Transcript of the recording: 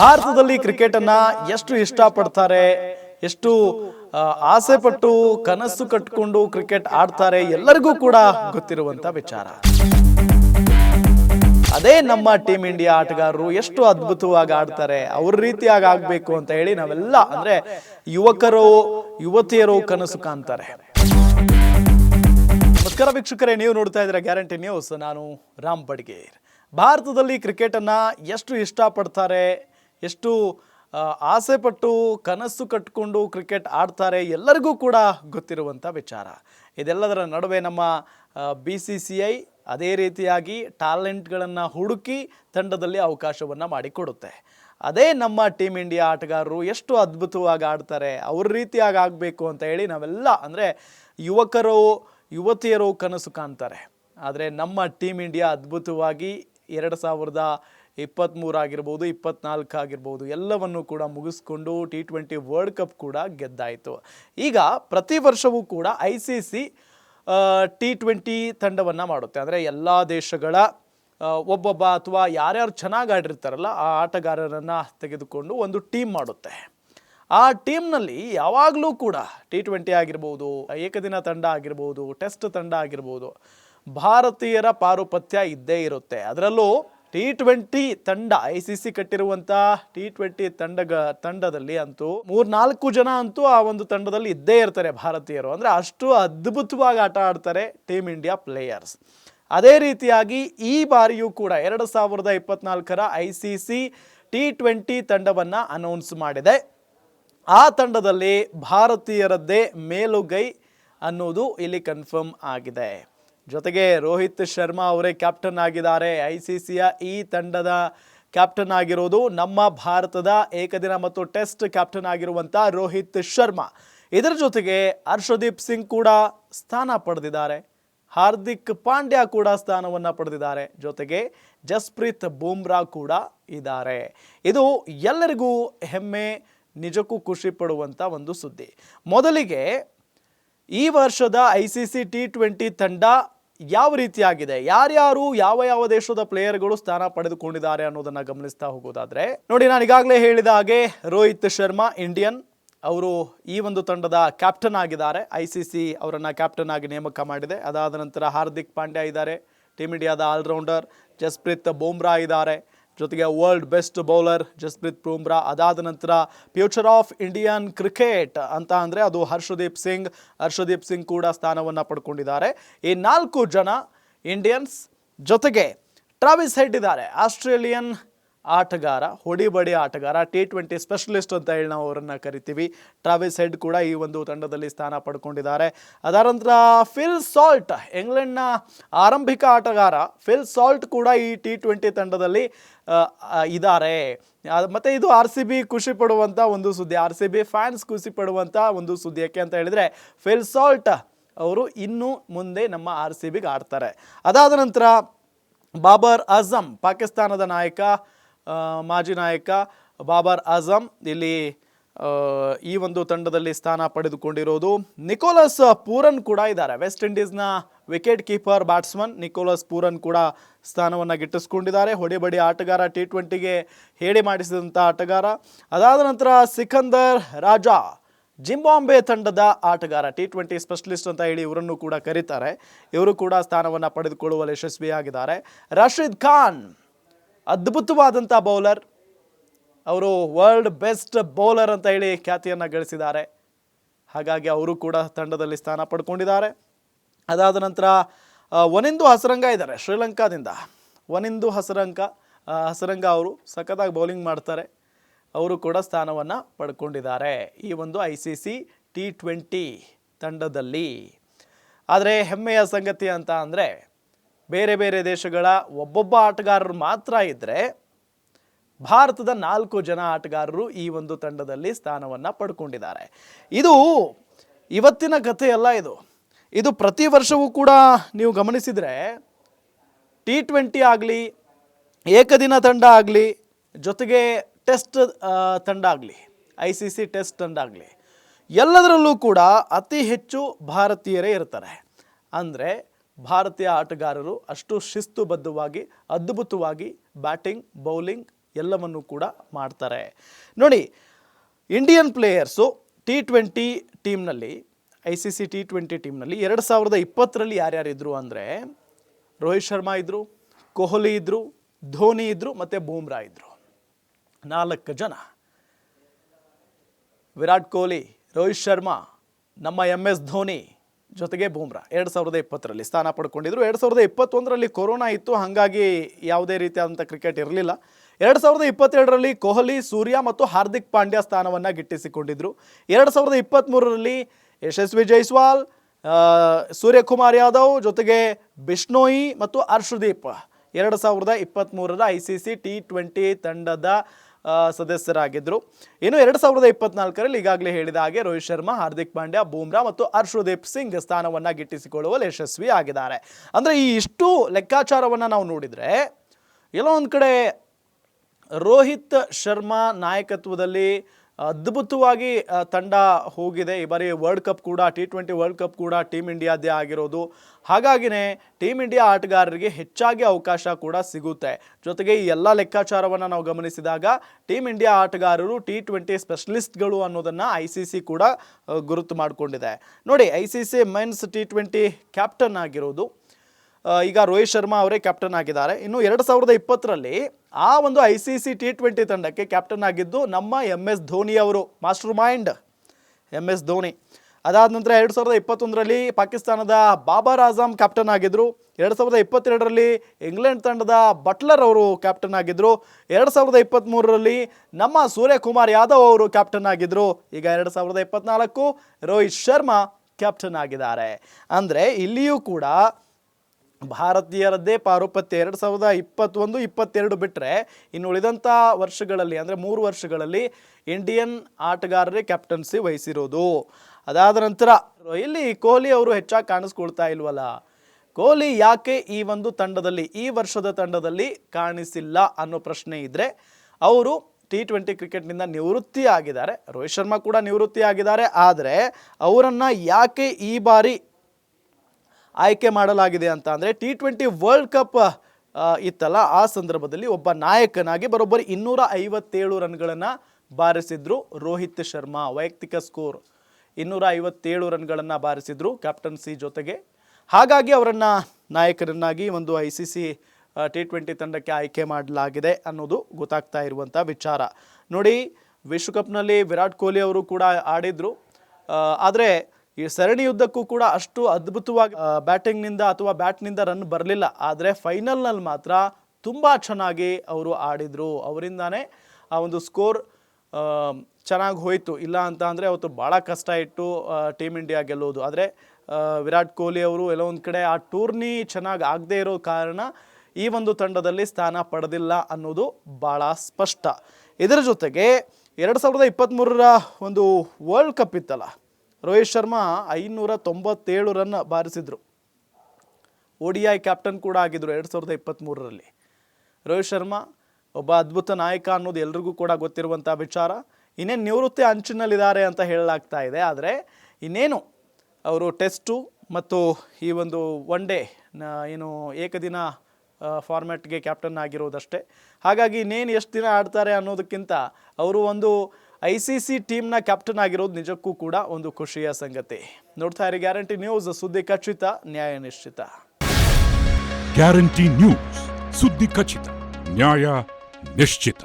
ಭಾರತದಲ್ಲಿ ಕ್ರಿಕೆಟ್ ಅನ್ನ ಎಷ್ಟು ಇಷ್ಟಪಡ್ತಾರೆ, ಎಷ್ಟು ಆಸೆ ಪಟ್ಟು ಕನಸು ಕಟ್ಕೊಂಡು ಕ್ರಿಕೆಟ್ ಆಡ್ತಾರೆ ಎಲ್ಲರಿಗೂ ಕೂಡ ಗೊತ್ತಿರುವಂತ ವಿಚಾರ. ಅದೇ ನಮ್ಮ ಟೀಮ್ ಇಂಡಿಯಾ ಆಟಗಾರರು ಎಷ್ಟು ಅದ್ಭುತವಾಗಿ ಆಡ್ತಾರೆ, ಅವ್ರ ರೀತಿಯಾಗಿ ಆಗ್ಬೇಕು ಅಂತ ಹೇಳಿ ನಾವೆಲ್ಲ, ಅಂದ್ರೆ ಯುವಕರು, ಯುವತಿಯರು ಕನಸು ಕಾಣ್ತಾರೆ. ನಮಸ್ಕಾರ ವೀಕ್ಷಕರೇ, ನೀವು ನೋಡ್ತಾ ಇದ್ದೀರಾ ಗ್ಯಾರಂಟಿ ನ್ಯೂಸ್. ನಾನು ರಾಮ್ ಬಡ್ಗೇರ್. ಭಾರತದಲ್ಲಿ ಕ್ರಿಕೆಟ್ ಅನ್ನ ಎಷ್ಟು ಇಷ್ಟಪಡ್ತಾರೆ ಎಷ್ಟು ಆಸೆಪಟ್ಟು ಆಸೆ ಪಟ್ಟು ಕನಸು ಕಟ್ಕೊಂಡು ಕ್ರಿಕೆಟ್ ಆಡ್ತಾರೆ ಎಲ್ಲರಿಗೂ ಕೂಡ ಗೊತ್ತಿರುವಂಥ ವಿಚಾರ. ಇದೆಲ್ಲದರ ನಡುವೆ ನಮ್ಮ ಬಿ ಸಿ ಸಿ ಐ ಅದೇ ರೀತಿಯಾಗಿ ಟ್ಯಾಲೆಂಟ್ಗಳನ್ನು ಹುಡುಕಿ ತಂಡದಲ್ಲಿ ಅವಕಾಶವನ್ನು ಮಾಡಿಕೊಡುತ್ತೆ. ಅದೇ ನಮ್ಮ ಟೀಮ್ ಇಂಡಿಯಾ ಆಟಗಾರರು ಎಷ್ಟು ಅದ್ಭುತವಾಗಿ ಆಡ್ತಾರೆ, ಅವ್ರ ರೀತಿಯಾಗಿ ಆಗಬೇಕು ಅಂತ ಹೇಳಿ ನಾವೆಲ್ಲ, ಅಂದರೆ ಯುವಕರು, ಯುವತಿಯರು ಕನಸು ಕಾಣ್ತಾರೆ. ಆದರೆ ನಮ್ಮ ಟೀಮ್ ಇಂಡಿಯಾ ಅದ್ಭುತವಾಗಿ ಎರಡು ಸಾವಿರದ ಇಪ್ಪತ್ತ್ಮೂರು ಆಗಿರ್ಬೋದು, ಇಪ್ಪತ್ನಾಲ್ಕು ಆಗಿರ್ಬೋದು, ಎಲ್ಲವನ್ನು ಕೂಡ ಮುಗಿಸ್ಕೊಂಡು ಟಿ ಟ್ವೆಂಟಿ ವರ್ಲ್ಡ್ ಕಪ್ ಕೂಡ ಗೆದ್ದಾಯಿತು. ಈಗ ಪ್ರತಿ ವರ್ಷವೂ ಕೂಡ I C C T twenty ತಂಡವನ್ನು ಮಾಡುತ್ತೆ. ಅಂದರೆ ಎಲ್ಲ ದೇಶಗಳ ಒಬ್ಬೊಬ್ಬ ಅಥವಾ ಯಾರ್ಯಾರು ಚೆನ್ನಾಗಿ ಆಡಿರ್ತಾರಲ್ಲ, ಆ ಆಟಗಾರರನ್ನು ತೆಗೆದುಕೊಂಡು ಒಂದು ಟೀಮ್ ಮಾಡುತ್ತೆ. ಆ ಟೀಮ್ನಲ್ಲಿ ಯಾವಾಗಲೂ ಕೂಡ ಟಿ ಟ್ವೆಂಟಿ ಆಗಿರ್ಬೋದು, ಏಕದಿನ ತಂಡ ಆಗಿರ್ಬೋದು ಟೆಸ್ಟ್ ತಂಡ ಆಗಿರ್ಬೋದು, ಭಾರತೀಯರ ಪಾರುಪತ್ಯ ಇದ್ದೇ ಇರುತ್ತೆ. ಅದರಲ್ಲೂ ಟಿ ಟ್ವೆಂಟಿ ತಂಡ ಐ ಸಿ ಸಿ ಕಟ್ಟಿರುವಂಥ ಟಿ ಟ್ವೆಂಟಿ ತಂಡಗ, ತಂಡದಲ್ಲಿ ಅಂತೂ ಮೂರ್ನಾಲ್ಕು ಜನ ಅಂತೂ ಆ ಒಂದು ತಂಡದಲ್ಲಿ ಇದ್ದೇ ಇರ್ತಾರೆ ಭಾರತೀಯರು. ಅಂದರೆ ಅಷ್ಟು ಅದ್ಭುತವಾಗಿ ಆಟ ಆಡ್ತಾರೆ ಟೀಮ್ ಇಂಡಿಯಾ ಪ್ಲೇಯರ್ಸ್ ಅದೇ ರೀತಿಯಾಗಿ ಈ ಬಾರಿಯೂ ಕೂಡ ಎರಡು ಸಾವಿರದ ಇಪ್ಪತ್ನಾಲ್ಕರ I C C T twenty ತಂಡವನ್ನು ಅನೌನ್ಸ್ ಮಾಡಿದೆ. ಆ ತಂಡದಲ್ಲಿ ಭಾರತೀಯರದ್ದೇ ಮೇಲುಗೈ ಅನ್ನೋದು ಇಲ್ಲಿ ಕನ್ಫರ್ಮ್ ಆಗಿದೆ. ಜೊತೆಗೆ ರೋಹಿತ್ ಶರ್ಮಾ ಅವರೇ ಕ್ಯಾಪ್ಟನ್ ಆಗಿದ್ದಾರೆ. ಐ ಸಿ ಸಿಯ ಈ ತಂಡದ ಕ್ಯಾಪ್ಟನ್ ಆಗಿರೋದು ನಮ್ಮ ಭಾರತದ ಏಕದಿನ ಮತ್ತು ಟೆಸ್ಟ್ ಕ್ಯಾಪ್ಟನ್ ಆಗಿರುವಂಥ ರೋಹಿತ್ ಶರ್ಮಾ. ಇದರ ಜೊತೆಗೆ ಹರ್ಷದೀಪ್ ಸಿಂಗ್ ಕೂಡ ಸ್ಥಾನ ಪಡೆದಿದ್ದಾರೆ. ಹಾರ್ದಿಕ್ ಪಾಂಡ್ಯ ಕೂಡ ಸ್ಥಾನವನ್ನು ಪಡೆದಿದ್ದಾರೆ. ಜೊತೆಗೆ ಜಸ್ಪ್ರೀತ್ ಬೂಮ್ರಾ ಕೂಡ ಇದ್ದಾರೆ. ಇದು ಎಲ್ಲರಿಗೂ ಹೆಮ್ಮೆ, ನಿಜಕ್ಕೂ ಖುಷಿ ಪಡುವಂಥ ಒಂದು ಸುದ್ದಿ. ಮೊದಲಿಗೆ ಈ ವರ್ಷದ I C C T twenty ತಂಡ ಯಾವ ರೀತಿಯಾಗಿದೆ? ಯಾರ್ಯಾರು ಯಾವ ಯಾವ ದೇಶದ ಪ್ಲೇಯರ್ಗಳು ಸ್ಥಾನ ಪಡೆದುಕೊಂಡಿದ್ದಾರೆ ಅನ್ನೋದನ್ನ ಗಮನಿಸ್ತಾ ಹೋಗೋದಾದ್ರೆ, ನೋಡಿ ನಾನು ಈಗಾಗಲೇ ಹೇಳಿದ ಹಾಗೆ ರೋಹಿತ್ ಶರ್ಮಾ, ಇಂಡಿಯನ್. ಅವರು ಈ ಒಂದು ತಂಡದ ಕ್ಯಾಪ್ಟನ್ ಆಗಿದ್ದಾರೆ. ಐ ಸಿ ಸಿ ಅವರನ್ನು ಕ್ಯಾಪ್ಟನ್ ಆಗಿ ನೇಮಕ ಮಾಡಿದೆ. ಅದಾದ ನಂತರ ಹಾರ್ದಿಕ್ ಪಾಂಡ್ಯ ಇದ್ದಾರೆ. ಟೀಮ್ ಇಂಡಿಯಾದ ಆಲ್ರೌಂಡರ್ ಜಸ್ಪ್ರೀತ್ ಬೋಮ್ರಾ ಇದ್ದಾರೆ. ಜೊತೆಗೆ world best bowler Jasprit Bumrah ಅದಾದ ನಂತರ ಫ್ಯೂಚರ್ ಆಫ್ ಇಂಡಿಯನ್ ಕ್ರಿಕೆಟ್ ಅಂತ ಅಂದರೆ ಅದು ಹರ್ಷದೀಪ್ ಸಿಂಗ್. ಹರ್ಷದೀಪ್ ಸಿಂಗ್ ಕೂಡ ಸ್ಥಾನವನ್ನು ಪಡ್ಕೊಂಡಿದ್ದಾರೆ. ಈ ನಾಲ್ಕು ಜನ ಇಂಡಿಯನ್ಸ್ ಜೊತೆಗೆ ಟ್ರಾವಿಸ್ ಹೆಡ್ ಇದ್ದಾರೆ. ಆಸ್ಟ್ರೇಲಿಯನ್ ಆಟಗಾರ, ಹೊಡಿಬಡಿ ಆಟಗಾರ ಟಿ ಟ್ವೆಂಟಿ ಸ್ಪೆಷಲಿಸ್ಟ್ ಅಂತ ಹೇಳಿ ನಾವು ಅವರನ್ನು ಕರಿತೀವಿ. ಟ್ರಾವಿಸ್ ಹೆಡ್ ಕೂಡ ಈ ಒಂದು ತಂಡದಲ್ಲಿ ಸ್ಥಾನ ಪಡ್ಕೊಂಡಿದ್ದಾರೆ. ಅದರ ನಂತರ ಫಿಲ್ ಸಾಲ್ಟ್ ಇಂಗ್ಲೆಂಡ್ನ ಆರಂಭಿಕ ಆಟಗಾರ. ಫಿಲ್ ಸಾಲ್ಟ್ ಕೂಡ ಈ ಟಿ ಟ್ವೆಂಟಿ ತಂಡದಲ್ಲಿ ಇದ್ದಾರೆ. ಮತ್ತು ಇದು ಆರ್ ಸಿ ಬಿ ಖುಷಿ ಪಡುವಂಥ ಒಂದು ಸುದ್ದಿ. ಆರ್ ಸಿ ಬಿ ಫ್ಯಾನ್ಸ್ ಖುಷಿ ಪಡುವಂಥ ಒಂದು ಸುದ್ದಿ ಯಾಕೆ ಅಂತ ಹೇಳಿದರೆ ಫಿಲ್ ಸಾಲ್ಟ್ ಅವರು ಇನ್ನು ಮುಂದೆ ನಮ್ಮ ಆರ್ ಸಿ ಬಿಗೆ ಆಡ್ತಾರೆ. ಅದಾದ ನಂತರ ಬಾಬರ್ ಅಜಮ್ ಪಾಕಿಸ್ತಾನದ ನಾಯಕ ಮಾಜಿ ನಾಯಕ ಬಾಬರ್ ಅಜಮ್ ಇಲ್ಲಿ ಈ ಒಂದು ತಂಡದಲ್ಲಿ ಸ್ಥಾನ ಪಡೆದುಕೊಂಡಿರೋದು. ನಿಕೋಲಸ್ ಪೂರನ್ ಕೂಡ ಇದ್ದಾರೆ. West ಇಂಡೀಸ್ನ wicket keeper batsman Nicholas Pooran ಕೂಡ ಸ್ಥಾನವನ್ನು ಗಿಟ್ಟಿಸ್ಕೊಂಡಿದ್ದಾರೆ. ಹೊಡೆಬಡಿ ಆಟಗಾರ ಟಿ ಟ್ವೆಂಟಿಗೆ ಹೇಳಿ ಮಾಡಿಸಿದಂಥ ಆಟಗಾರ. ಅದಾದ ನಂತರ ಸಿಕಂದರ್ ರಾಜಾ, ಜಿಂಬಾಂಬೆ ತಂಡದ ಆಟಗಾರ ಟಿ ಟ್ವೆಂಟಿ ಸ್ಪೆಷಲಿಸ್ಟ್ ಅಂತ ಹೇಳಿ ಇವರನ್ನು ಕೂಡ ಕರೀತಾರೆ. ಇವರು ಕೂಡ ಸ್ಥಾನವನ್ನು ಪಡೆದುಕೊಳ್ಳುವಲ್ಲಿ ಯಶಸ್ವಿಯಾಗಿದ್ದಾರೆ. ರಶೀದ್ ಖಾನ್ ಅದ್ಭುತವಾದಂಥ ಬೌಲರ್. ಅವರು ವರ್ಲ್ಡ್ ಬೆಸ್ಟ್ ಬೌಲರ್ ಅಂತ ಹೇಳಿ ಖ್ಯಾತಿಯನ್ನು ಗಳಿಸಿದ್ದಾರೆ. ಹಾಗಾಗಿ ಅವರು ಕೂಡ ತಂಡದಲ್ಲಿ ಸ್ಥಾನ ಪಡ್ಕೊಂಡಿದ್ದಾರೆ. ಅದಾದ ನಂತರ ಒನೆಂದು ಹಸರಂಗ ಇದ್ದಾರೆ ಶ್ರೀಲಂಕಾದಿಂದ. ಒನಿಂದು ಹಸರಂಗ ಹಸರಂಗ ಅವರು ಸಖತ್ತಾಗಿ ಬೌಲಿಂಗ್ ಮಾಡ್ತಾರೆ. ಅವರು ಕೂಡ ಸ್ಥಾನವನ್ನು ಪಡ್ಕೊಂಡಿದ್ದಾರೆ ಈ ಒಂದು I C C T twenty ತಂಡದಲ್ಲಿ. ಆದರೆ ಹೆಮ್ಮೆಯ ಸಂಗತಿ ಅಂತ ಅಂದರೆ ಬೇರೆ ಬೇರೆ ದೇಶಗಳ ಒಬ್ಬೊಬ್ಬ ಆಟಗಾರರು ಮಾತ್ರ ಇದ್ದರೆ ಭಾರತದ ನಾಲ್ಕು ಜನ ಆಟಗಾರರು ಈ ಒಂದು ತಂಡದಲ್ಲಿ ಸ್ಥಾನವನ್ನು ಪಡ್ಕೊಂಡಿದ್ದಾರೆ. ಇದು ಇವತ್ತಿನ ಕಥೆಯಲ್ಲ ಇದು. ಇದು ಪ್ರತಿ ವರ್ಷವೂ ಕೂಡ ನೀವು ಗಮನಿಸಿದರೆ ಟಿ ಟ್ವೆಂಟಿ ಆಗಲಿ, ಏಕದಿನ ತಂಡ ಆಗಲಿ, ಜೊತೆಗೆ ಟೆಸ್ಟ್ ತಂಡ ಆಗಲಿ, ಐ ಸಿ ಸಿ ಟೆಸ್ಟ್ ತಂಡ ಆಗಲಿ, ಎಲ್ಲದರಲ್ಲೂ ಕೂಡ ಅತಿ ಹೆಚ್ಚು ಭಾರತೀಯರೇ ಇರ್ತಾರೆ. ಅಂದರೆ ಭಾರತೀಯ ಆಟಗಾರರು ಅಷ್ಟು ಶಿಸ್ತುಬದ್ಧವಾಗಿ, ಅದ್ಭುತವಾಗಿ ಬ್ಯಾಟಿಂಗ್, ಬೌಲಿಂಗ್ ಎಲ್ಲವನ್ನು ಕೂಡ ಮಾಡ್ತಾರೆ. ನೋಡಿ, Indian players T twenty ಟೀಮ್ನಲ್ಲಿ, I C C T twenty ಟೀಮ್ನಲ್ಲಿ ಎರಡು ಸಾವಿರದ ಇಪ್ಪತ್ತರಲ್ಲಿ ಯಾರ್ಯಾರಿದ್ರು ಅಂದರೆ, ರೋಹಿತ್ ಶರ್ಮಾ ಇದ್ದರು ಕೊಹ್ಲಿ ಇದ್ದರು ಧೋನಿ ಇದ್ದರು ಮತ್ತು ಬೂಮ್ರಾ ಇದ್ದರು ನಾಲ್ಕು ಜನ. ವಿರಾಟ್ ಕೊಹ್ಲಿ, ರೋಹಿತ್ ಶರ್ಮಾ, ನಮ್ಮ ಎಂ ಎಸ್ ಧೋನಿ ಜೊತೆಗೆ ಬೂಮ್ರಾ. ಎರಡು ಸಾವಿರದ ಇಪ್ಪತ್ತರಲ್ಲಿ ಸ್ಥಾನ ಪಡ್ಕೊಂಡಿದ್ರು. ಎರಡು ಸಾವಿರದ ಇಪ್ಪತ್ತೊಂದರಲ್ಲಿ ಕೊರೋನಾ ಇತ್ತು. ಹಾಗಾಗಿ ಯಾವುದೇ ರೀತಿಯಾದಂಥ ಕ್ರಿಕೆಟ್ ಇರಲಿಲ್ಲ. ಎರಡು ಸಾವಿರದ ಇಪ್ಪತ್ತೆರಡರಲ್ಲಿ ಕೊಹ್ಲಿ, ಸೂರ್ಯ ಮತ್ತು ಹಾರ್ದಿಕ್ ಪಾಂಡ್ಯ ಸ್ಥಾನವನ್ನು ಗಿಟ್ಟಿಸಿಕೊಂಡಿದ್ರು. ಎರಡು ಸಾವಿರದ ಇಪ್ಪತ್ತ್ಮೂರರಲ್ಲಿ ಯಶಸ್ವಿ ಜೈಸ್ವಾಲ್ ಸೂರ್ಯಕುಮಾರ್ ಯಾದವ್ ಜೊತೆಗೆ ಬಿಷ್ಣೋಯಿ ಮತ್ತು ಹರ್ಷದೀಪ್ ಎರಡು ಸಾವಿರದ ಇಪ್ಪತ್ತ್ಮೂರರ I C C T twenty ತಂಡದ ಸದಸ್ಯರಾಗಿದ್ದರು ಇನ್ನು ಎರಡು ಸಾವಿರದ ಇಪ್ಪತ್ನಾಲ್ಕರಲ್ಲಿ ಈಗಾಗಲೇ ಹೇಳಿದ ಹಾಗೆ ರೋಹಿತ್ ಶರ್ಮಾ, ಹಾರ್ದಿಕ್ ಪಾಂಡ್ಯ, ಬೂಮ್ರಾ ಮತ್ತು ಹರ್ಷದೀಪ್ ಸಿಂಗ್ ಸ್ಥಾನವನ್ನು ಗಿಟ್ಟಿಸಿಕೊಳ್ಳುವಲ್ಲಿ ಯಶಸ್ವಿ ಆಗಿದ್ದಾರೆ. ಅಂದರೆ ಈ ಇಷ್ಟು ಲೆಕ್ಕಾಚಾರವನ್ನು ನಾವು ನೋಡಿದರೆ ಎಲ್ಲೋ ಒಂದು ಕಡೆ ರೋಹಿತ್ ಶರ್ಮಾ ನಾಯಕತ್ವದಲ್ಲಿ ಅದ್ಭುತವಾಗಿ ತಂಡ ಹೋಗಿದೆ. ಈ ಬಾರಿ ವರ್ಲ್ಡ್ ಕಪ್ ಕೂಡ ಟಿ ಟ್ವೆಂಟಿ ವರ್ಲ್ಡ್ ಕಪ್ ಕೂಡ ಟೀಮ್ ಇಂಡಿಯಾದ್ದೇ ಆಗಿರೋದು. ಹಾಗಾಗಿನೇ ಟೀಮ್ ಇಂಡಿಯಾ ಆಟಗಾರರಿಗೆ ಹೆಚ್ಚಾಗಿ ಅವಕಾಶ ಕೂಡ ಸಿಗುತ್ತೆ. ಜೊತೆಗೆ ಈ ಎಲ್ಲ ಲೆಕ್ಕಾಚಾರವನ್ನು ನಾವು ಗಮನಿಸಿದಾಗ ಟೀಮ್ ಇಂಡಿಯಾ ಆಟಗಾರರು ಟಿ ಟ್ವೆಂಟಿ ಸ್ಪೆಷಲಿಸ್ಟ್ಗಳು ಅನ್ನೋದನ್ನು ಐ ಸಿ ಸಿ ಕೂಡ ಗುರುತು ಮಾಡಿಕೊಂಡಿದೆ. ನೋಡಿ I C C men's T twenty captain ಆಗಿರೋದು. ಈಗ ರೋಹಿತ್ ಶರ್ಮಾ ಅವರೇ ಕ್ಯಾಪ್ಟನ್ ಆಗಿದ್ದಾರೆ. ಇನ್ನು ಎರಡು ಸಾವಿರದ ಇಪ್ಪತ್ತರಲ್ಲಿ ಆ ಒಂದು I C C T twenty ತಂಡಕ್ಕೆ ಕ್ಯಾಪ್ಟನ್ ಆಗಿದ್ದು ನಮ್ಮ ಎಂ ಎಸ್ ಧೋನಿ ಅವರು master mind M S Dhoni. ಅದಾದ ನಂತರ ಎರಡು ಸಾವಿರದ ಇಪ್ಪತ್ತೊಂದರಲ್ಲಿ ಪಾಕಿಸ್ತಾನದ ಬಾಬರ್ ಆಜಮ್ ಕ್ಯಾಪ್ಟನ್ ಆಗಿದ್ದರು ಎರಡು ಸಾವಿರದ ಇಪ್ಪತ್ತೆರಡರಲ್ಲಿ ಇಂಗ್ಲೆಂಡ್ ತಂಡದ ಬಟ್ಲರ್ ಅವರು ಕ್ಯಾಪ್ಟನ್ ಆಗಿದ್ದರು ಎರಡು ಸಾವಿರದ ಇಪ್ಪತ್ತ್ಮೂರರಲ್ಲಿ ನಮ್ಮ ಸೂರ್ಯಕುಮಾರ್ ಯಾದವ್ ಅವರು ಕ್ಯಾಪ್ಟನ್ ಆಗಿದ್ದರು ಈಗ ಎರಡು ಸಾವಿರದ ಇಪ್ಪತ್ನಾಲ್ಕು ರೋಹಿತ್ ಶರ್ಮಾ ಕ್ಯಾಪ್ಟನ್ ಆಗಿದ್ದಾರೆ. ಅಂದರೆ ಇಲ್ಲಿಯೂ ಕೂಡ ಭಾರತೀಯರದ್ದೇ ಪಾರುಪತ್ಯ ಎರಡು ಸಾವಿರದ ಇಪ್ಪತ್ತೊಂದು, ಇಪ್ಪತ್ತೆರಡು ಬಿಟ್ಟರೆ ಇನ್ನು ಉಳಿದಂಥ ವರ್ಷಗಳಲ್ಲಿ, ಅಂದರೆ ಮೂರು ವರ್ಷಗಳಲ್ಲಿ ಇಂಡಿಯನ್ ಆಟಗಾರರೇ ಕ್ಯಾಪ್ಟನ್ಸಿ ವಹಿಸಿರೋದು. ಅದಾದ ನಂತರ ಇಲ್ಲಿ ಕೊಹ್ಲಿ ಅವರು ಹೆಚ್ಚಾಗಿ ಕಾಣಿಸ್ಕೊಳ್ತಾ ಇಲ್ವಲ್ಲ? ಕೊಹ್ಲಿ ಯಾಕೆ ಈ ಒಂದು ತಂಡದಲ್ಲಿ, ಈ ವರ್ಷದ ತಂಡದಲ್ಲಿ ಕಾಣಿಸಿಲ್ಲ ಅನ್ನೋ ಪ್ರಶ್ನೆ ಇದ್ದರೆ ಅವರು ಟಿ ಟ್ವೆಂಟಿ ಕ್ರಿಕೆಟ್ನಿಂದ ನಿವೃತ್ತಿ ಆಗಿದ್ದಾರೆ ರೋಹಿತ್ ಶರ್ಮಾ ಕೂಡ ನಿವೃತ್ತಿ ಆಗಿದ್ದಾರೆ ಆದರೆ ಅವರನ್ನು ಯಾಕೆ ಈ ಬಾರಿ ಆಯ್ಕೆ ಮಾಡಲಾಗಿದೆ ಅಂತ ಅಂದರೆ ಟಿ ಟ್ವೆಂಟಿ ವರ್ಲ್ಡ್ ಕಪ್ ಇತ್ತಲ್ಲ, ಆ ಸಂದರ್ಭದಲ್ಲಿ ಒಬ್ಬ ನಾಯಕನಾಗಿ ಬರೋಬ್ಬರಿ ಇನ್ನೂರ ಐವತ್ತೇಳು ರನ್ಗಳನ್ನು ಬಾರಿಸಿದ್ರು ರೋಹಿತ್ ಶರ್ಮಾ, ವೈಯಕ್ತಿಕ ಸ್ಕೋರ್ ಇನ್ನೂರ ಐವತ್ತೇಳು ರನ್ಗಳನ್ನು ಬಾರಿಸಿದ್ರು ಕ್ಯಾಪ್ಟನ್ಸಿ ಜೊತೆಗೆ. ಹಾಗಾಗಿ ಅವರನ್ನು ನಾಯಕರನ್ನಾಗಿ ಒಂದು I C C T twenty ತಂಡಕ್ಕೆ ಆಯ್ಕೆ ಮಾಡಲಾಗಿದೆ ಅನ್ನೋದು ಗೊತ್ತಾಗ್ತಾ ಇರುವಂಥ ವಿಚಾರ. ನೋಡಿ, ವಿಶ್ವಕಪ್ನಲ್ಲಿ ವಿರಾಟ್ ಕೊಹ್ಲಿ ಅವರು ಕೂಡ ಆಡಿದರು. ಆದರೆ ಈ ಸರಣಿ ಯುದ್ಧಕ್ಕೂ ಕೂಡ ಅಷ್ಟು ಅದ್ಭುತವಾಗಿ ಬ್ಯಾಟಿಂಗ್ನಿಂದ ಅಥವಾ ಬ್ಯಾಟ್ನಿಂದ ರನ್ ಬರಲಿಲ್ಲ. ಆದರೆ ಫೈನಲ್ನಲ್ಲಿ ಮಾತ್ರ ತುಂಬ ಚೆನ್ನಾಗಿ ಅವರು ಆಡಿದರು. ಅವರಿಂದಾನೇ ಆ ಒಂದು ಸ್ಕೋರ್ ಚೆನ್ನಾಗಿ ಹೋಯಿತು. ಇಲ್ಲ ಅಂತ ಅಂದರೆ ಅವತ್ತು ಭಾಳ ಕಷ್ಟ ಇಟ್ಟು ಟೀಮ್ ಇಂಡಿಯಾ ಗೆಲ್ಲೋದು ಆದರೆ ವಿರಾಟ್ ಕೊಹ್ಲಿ ಅವರು ಎಲ್ಲೋ ಒಂದು ಕಡೆ ಆ ಟೂರ್ನಿ ಚೆನ್ನಾಗಿ ಆಗದೇ ಇರೋ ಕಾರಣ ಈ ಒಂದು ತಂಡದಲ್ಲಿ ಸ್ಥಾನ ಪಡೆದಿಲ್ಲ ಅನ್ನೋದು ಭಾಳ ಸ್ಪಷ್ಟ. ಇದರ ಜೊತೆಗೆ ಎರಡು ಸಾವಿರದ ಇಪ್ಪತ್ತ್ಮೂರರ ಒಂದು ವರ್ಲ್ಡ್ ಕಪ್ ಇತ್ತಲ್ಲ ರೋಹಿತ್ ಶರ್ಮಾ ಐನೂರ ತೊಂಬತ್ತೇಳು ರನ್ ಬಾರಿಸಿದ್ರು. ಡಿ ಐ ಕ್ಯಾಪ್ಟನ್ ಕೂಡ ಆಗಿದ್ದರು ಎರಡು ಸಾವಿರದ ಇಪ್ಪತ್ತ್ಮೂರರಲ್ಲಿ ರೋಹಿತ್ ಶರ್ಮಾ ಒಬ್ಬ ಅದ್ಭುತ ನಾಯಕ ಅನ್ನೋದು ಎಲ್ರಿಗೂ ಕೂಡ ಗೊತ್ತಿರುವಂಥ ವಿಚಾರ. ಇನ್ನೇನು ನಿವೃತ್ತಿ ಅಂಚಿನಲ್ಲಿದ್ದಾರೆ ಅಂತ ಹೇಳಲಾಗ್ತಾ ಇದೆ, ಆದರೆ ಇನ್ನೇನು ಅವರು ಟೆಸ್ಟು ಮತ್ತು ಈ ಒಂದು ಒನ್ ಡೇ ಏನು ಏಕದಿನ ಫಾರ್ಮ್ಯಾಟ್ಗೆ ಕ್ಯಾಪ್ಟನ್ ಆಗಿರೋದಷ್ಟೇ. ಹಾಗಾಗಿ ಇನ್ನೇನು ಎಷ್ಟು ದಿನ ಆಡ್ತಾರೆ ಅನ್ನೋದಕ್ಕಿಂತ ಅವರು ಒಂದು ಐ ಸಿ ಸಿ ಟೀಮ್ನ ಕ್ಯಾಪ್ಟನ್ ಆಗಿರೋದು ನಿಜಕ್ಕೂ ಕೂಡ ಒಂದು ಖುಷಿಯ ಸಂಗತಿ. ನೋಡ್ತಾ ಇರಿ ಗ್ಯಾರಂಟಿ ನ್ಯೂಸ್, ಸುದ್ದಿ ಖಚಿತ, ನ್ಯಾಯ ನಿಶ್ಚಿತ. ಗ್ಯಾರಂಟಿ ನ್ಯೂಸ್, ಸುದ್ದಿ ಖಚಿತ, ನ್ಯಾಯ ನಿಶ್ಚಿತ.